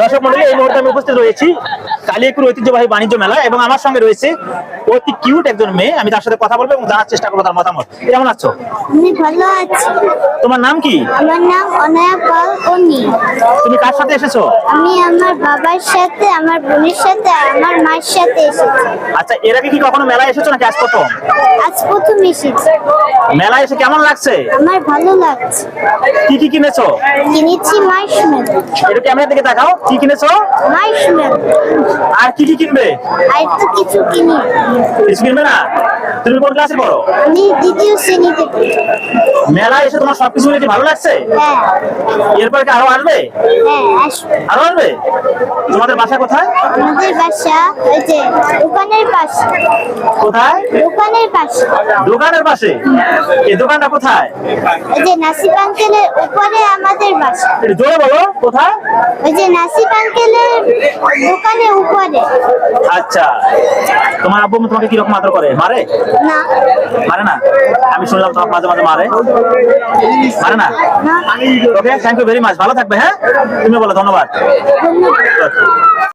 দর্শক মন্ডলী এই মুহূর্তে আমি উপস্থিত রয়েছি। কালিয়াকুর ঐতিহ্যবাহী বাণিজ্য মেলা এবং আমার সঙ্গে রয়েছে অতি কিউট একজন মেয়ে। আমি তার সাথে কথা বলব এবং জানার চেষ্টা করব তার মতামত। কেমন আছো? আমি ভালো আছি। তোমার নাম কি? আমার নাম অনয়া পাল অনি তুমি কার সাথে এসেছ? আমি আমার বাবার সাথে আমার বোনের সাথে আমার মার সাথে এসেছি। আচ্ছা এর আগে কি কখনো মেলায় এসেছ নাকি আজ প্রথম? আজ প্রথম এসেছি। মেলায় এসে কেমন লাগছে? আমার ভালো লাগছে। কি কি কিনেছো? কিনেছি মার্শমেলো একটু ক্যামেরা দিকে দেখাও কি কিনেছো? মার্শমেলো আর কি কি কিনবে? আর তো কিছু কিনি কিছু কিনবে না? তুমি কোন ক্লাসে পড়ো? আমি দ্বিতীয় শ্রেণীতে পড়ি। মেলা এসে তোমার সবকিছু নিতে ভালো লাগছে? হ্যাঁ। এরপর কি আরও আসবে হ্যাঁ আসবে। আরও আসবে তোমাদের বাসা কোথায়? আমাদের বাসা ওই যে দোকানের পাশে। কোথায়? দোকানের পাশে। দোকানের পাশে? এই দোকানটা কোথায়? ওই যে নাসিব আঙ্কেলের উপরে আমাদের বাসা। একটু জোরে বলো কোথায়? ওই যে নাসিব আঙ্কেলের দোকানের উপরে। আচ্ছা। তোমার আব্বু তোমাকে কীরকম আদর করে? মারে? না। মারে না? আমি শুনলাম তোমার মাঝে মাঝে মারে। মারে না? Okay thank you very much ভালো থাকবে হ্যাঁ? তুমি বলো ধন্যবাদ.